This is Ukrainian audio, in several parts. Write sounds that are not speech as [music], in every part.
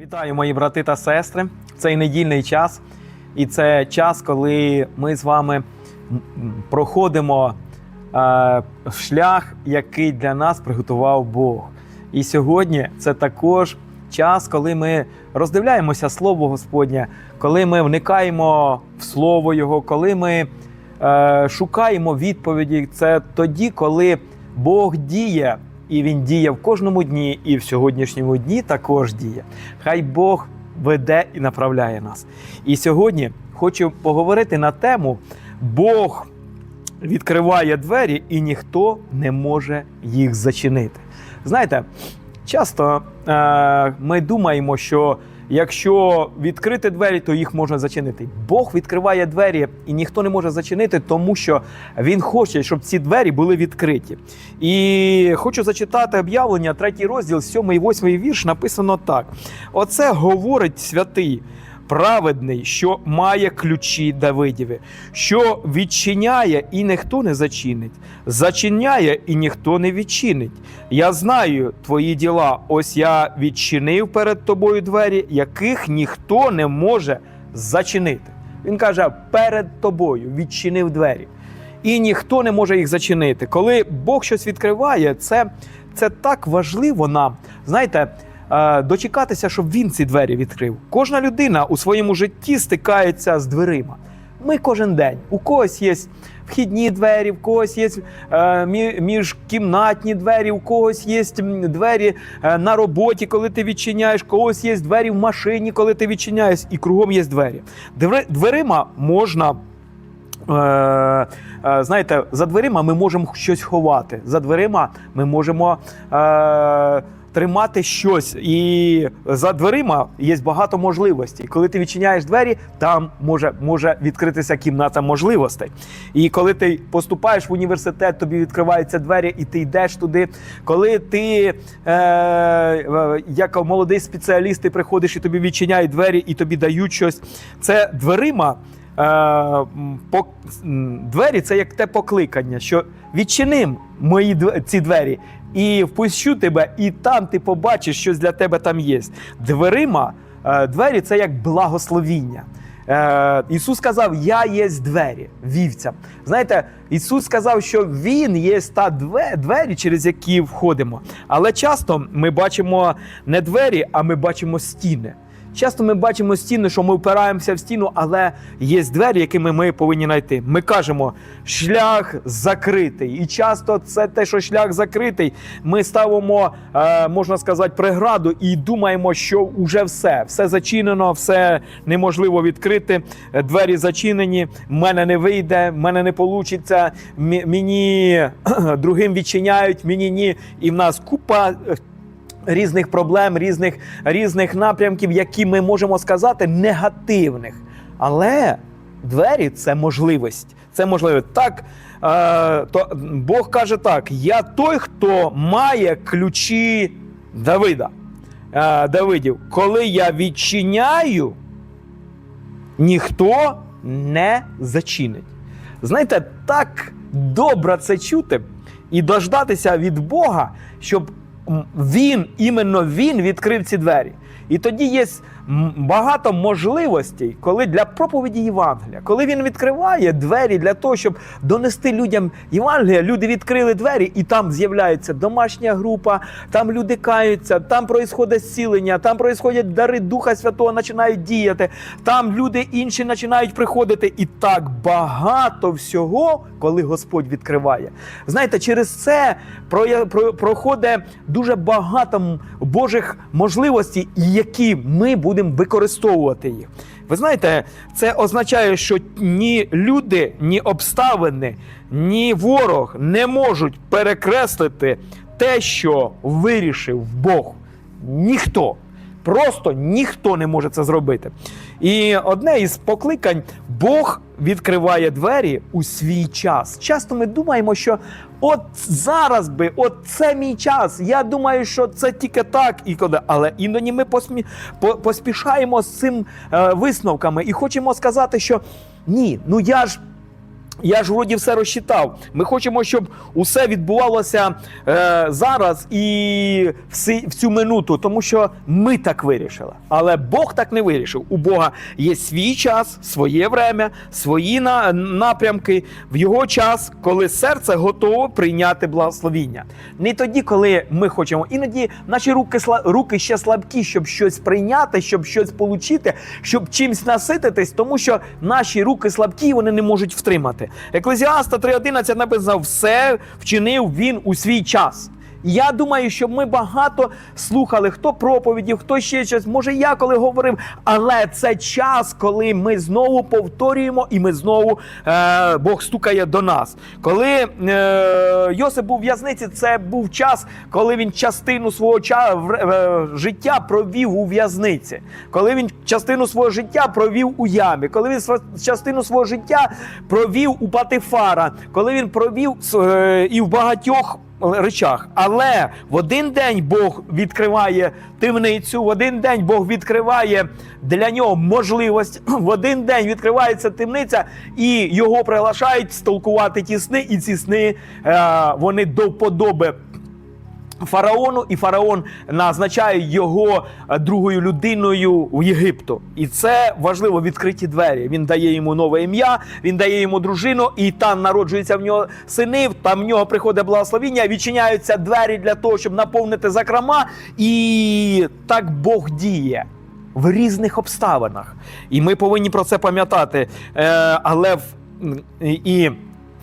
Вітаю, мої брати та сестри. Цей недільний час, і це час, коли ми з вами проходимо е, шлях, який для нас приготував Бог. І сьогодні це також час, коли ми роздивляємося Слово Господнє, коли ми вникаємо в Слово Його, коли ми е, шукаємо відповіді. Це тоді, коли Бог діє. І він діє в кожному дні, і в сьогоднішньому дні також діє. Хай Бог веде і направляє нас. І сьогодні хочу поговорити на тему Бог відкриває двері, і ніхто не може їх зачинити. Знаєте, часто е, ми думаємо, що якщо відкрити двері, то їх можна зачинити. Бог відкриває двері, і ніхто не може зачинити, тому що Він хоче, щоб ці двері були відкриті. І хочу зачитати об'явлення, третій розділ, сьомий і восьмий вірш, написано так: Оце говорить святий. Праведний, що має ключі Давидіві, що відчиняє і ніхто не зачинить, зачиняє і ніхто не відчинить. Я знаю твої діла. Ось я відчинив перед тобою двері, яких ніхто не може зачинити. Він каже: перед тобою відчинив двері і ніхто не може їх зачинити. Коли Бог щось відкриває, це, це так важливо нам. Знаєте, дочекатися, щоб він ці двері відкрив. Кожна людина у своєму житті стикається з дверима. Ми кожен день. У когось є вхідні двері, в когось є е, міжкімнатні двері, у когось є двері е, на роботі, коли ти відчиняєш, у когось є двері в машині, коли ти відчиняєш, і кругом є двері. Дверима можна Е, е, знаєте, за дверима ми можемо щось ховати. За дверима ми можемо е, тримати щось. І за дверима є багато можливостей. Коли ти відчиняєш двері, там може, може відкритися кімната можливостей. І коли ти поступаєш в університет, тобі відкриваються двері, і ти йдеш туди. Коли ти, е, е, як молодий спеціаліст, ти приходиш і тобі відчиняють двері, і тобі дають щось. Це дверима. Е, по- двері це як те покликання, що відчиним мої ці двері і впущу тебе, і там ти побачиш, щось для тебе там є. Дверима, е, двері це як благословіння. Е, Ісус сказав: Я є двері вівцям. Знаєте, Ісус сказав, що Він є та двері, через які входимо. Але часто ми бачимо не двері, а ми бачимо стіни. Часто ми бачимо стіни, що ми впираємося в стіну, але є двері, якими ми повинні знайти. Ми кажемо, шлях закритий. І часто це те, що шлях закритий, ми ставимо, е, можна сказати, преграду і думаємо, що вже все, все зачинено, все неможливо відкрити. Двері зачинені, в мене не вийде, в мене не вийде, мені [clears throat] другим відчиняють, мені ні. І в нас купа. Різних проблем, різних, різних напрямків, які ми можемо сказати негативних. Але двері це можливість. Це можливість. Так, е, то Бог каже так: я той, хто має ключі Давида. Е, Давидів, коли я відчиняю, ніхто не зачинить. Знаєте, так добре це чути і дождатися від Бога, щоб він, іменно він відкрив ці двері. І тоді є багато можливостей, коли для проповіді Євангелія, коли він відкриває двері для того, щоб донести людям Євангелія, люди відкрили двері, і там з'являється домашня група, там люди каються, там проїсходить зцілення, там проїсходять дари Духа Святого, починають діяти, там люди інші починають приходити. І так багато всього, коли Господь відкриває. Знаєте, через це про- про- проходить дуже багато Божих можливостей, які ми будемо використовувати їх. Ви знаєте, це означає, що ні люди, ні обставини, ні ворог не можуть перекреслити те, що вирішив Бог. Ніхто. Просто ніхто не може це зробити. І одне із покликань Бог відкриває двері у свій час. Часто ми думаємо, що от зараз би, от це мій час. Я думаю, що це тільки так і коли. Але іноді ми посмі... поспішаємо з цим е, висновками і хочемо сказати, що ні, ну я ж Я ж вроді все розчитав. Ми хочемо, щоб усе відбувалося е, зараз і всі, в цю минуту, тому що ми так вирішили. Але Бог так не вирішив. У Бога є свій час, своє время, свої на, напрямки, в його час, коли серце готове прийняти благословіння. Не тоді, коли ми хочемо. Іноді наші руки, руки ще слабкі, щоб щось прийняти, щоб щось отримати, щоб чимсь насититись, тому що наші руки слабкі, вони не можуть втримати. Еклезіаста 3.11 написав, все вчинив він у свій час. Я думаю, що ми багато слухали, хто проповідів, хто ще щось. Може, я коли говорив, але це час, коли ми знову повторюємо, і ми знову е, Бог стукає до нас. Коли е, Йосип був в в'язниці, це був час, коли він частину свого е, життя провів у в'язниці, коли він частину свого життя провів у ямі, коли він частину свого життя провів у Патифара, коли він провів е, і в багатьох речах. Але в один день Бог відкриває темницю, в один день Бог відкриває для нього можливість, [clears throat] в один день відкривається темниця, і його приглашають столкувати ті сни, і ці сни е, вони до вподоби фараону, і фараон назначає його е, другою людиною в Єгипту. І це важливо відкриті двері. Він дає йому нове ім'я, він дає йому дружину, і там народжується в нього сини. Там в нього приходить благословіння, відчиняються двері для того, щоб наповнити закрома. І так Бог діє. В різних обставинах, і ми повинні про це пам'ятати. Е, але і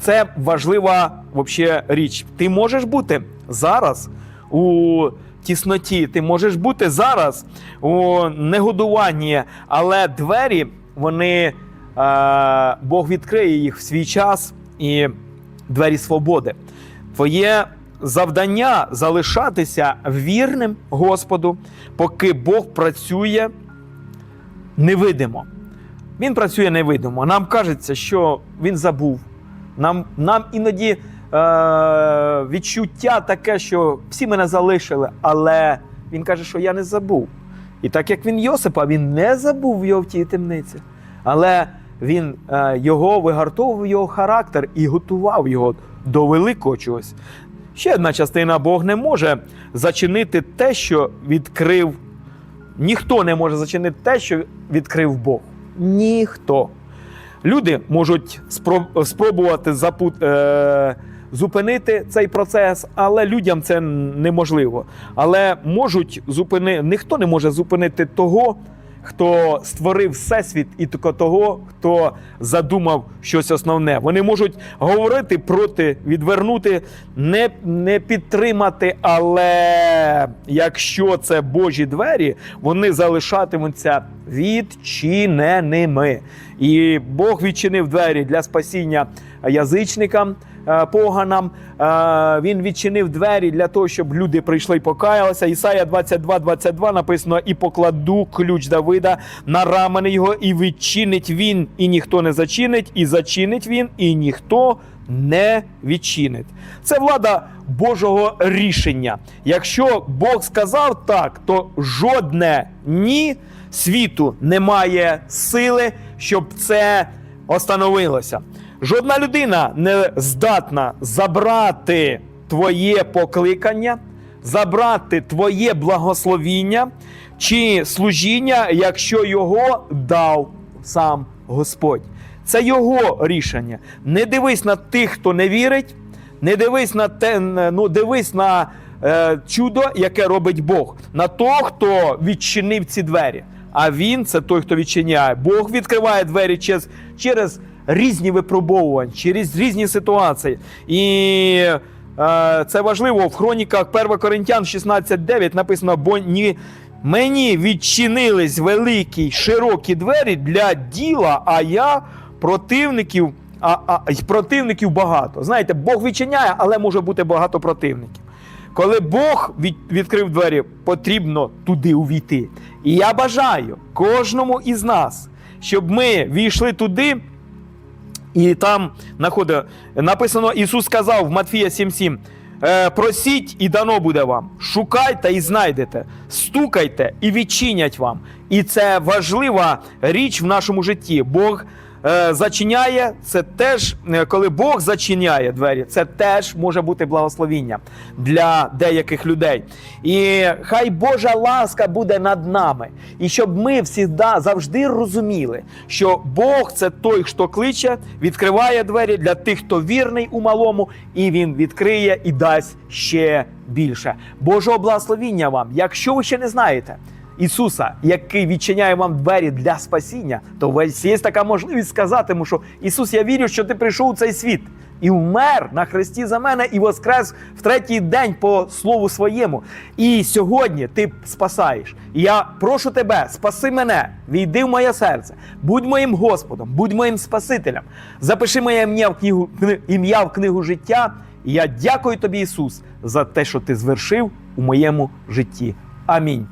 це важлива вообще річ. Ти можеш бути зараз у тісноті, ти можеш бути зараз у негодуванні, але двері, вони е, Бог відкриє їх в свій час і двері свободи. Твоє завдання залишатися вірним Господу, поки Бог працює невидимо. Він працює невидимо. Нам кажеться, що він забув. Нам, нам іноді е, відчуття таке, що всі мене залишили, але він каже, що я не забув. І так як він Йосипа, він не забув його в тій темниці. Але він е, його вигартовував його характер і готував його до великого чогось. Ще одна частина Бог не може зачинити те, що відкрив. Ніхто не може зачинити те, що відкрив Бог. Ніхто. Люди можуть спробувати запут, е, зупинити цей процес, але людям це неможливо. Але можуть зупини... ніхто не може зупинити того, хто створив всесвіт, і тільки того, хто задумав щось основне. Вони можуть говорити проти, відвернути, не, не підтримати, але якщо це Божі двері, вони залишатимуться відчиненими. І Бог відчинив двері для спасіння язичникам. Е, Поганам Е, він відчинив двері для того, щоб люди прийшли і покаялися. Ісая 22, 22 написано: і покладу ключ Давида на рамени його, і відчинить він, і ніхто не зачинить, і зачинить він, і ніхто не відчинить. Це влада Божого рішення. Якщо Бог сказав так, то жодне ні світу немає сили, щоб це остановилося. Жодна людина не здатна забрати твоє покликання, забрати твоє благословіння чи служіння, якщо його дав сам Господь. Це його рішення. Не дивись на тих, хто не вірить, не дивись на те, ну дивись на е, чудо, яке робить Бог, на того, хто відчинив ці двері. А він це той, хто відчиняє. Бог відкриває двері через, через різні випробовування, через різні ситуації. І е, це важливо в хроніках 1 Коринтян 16.9 написано: бо ні. Мені відчинились великі широкі двері для діла, а я противників, а, а, противників багато. Знаєте, Бог відчиняє, але може бути багато противників. Коли Бог від, відкрив двері, потрібно туди увійти. І я бажаю кожному із нас, щоб ми війшли туди. І там находить, написано: Ісус сказав в Матфія 7,7: «Е, Просіть, і дано буде вам. Шукайте і знайдете, стукайте і відчинять вам. І це важлива річ в нашому житті. Бог зачиняє, це теж, е, коли Бог зачиняє двері, це теж може бути благословіння для деяких людей. І хай Божа ласка буде над нами. І щоб ми всі завжди розуміли, що Бог це той, хто кличе, відкриває двері для тих, хто вірний у малому, і він відкриє і дасть ще більше. Божого благословіння вам, якщо ви ще не знаєте. Ісуса, який відчиняє вам двері для спасіння, то у вас є така можливість сказати йому, що Ісус, я вірю, що ти прийшов у цей світ і вмер на хресті за мене, і воскрес в третій день по слову своєму. І сьогодні ти спасаєш. І я прошу тебе, спаси мене, війди в моє серце, будь моїм Господом, будь моїм Спасителем. Запиши моє ім'я в книгу ім'я в книгу життя. І я дякую тобі, Ісус, за те, що ти звершив у моєму житті. Амінь.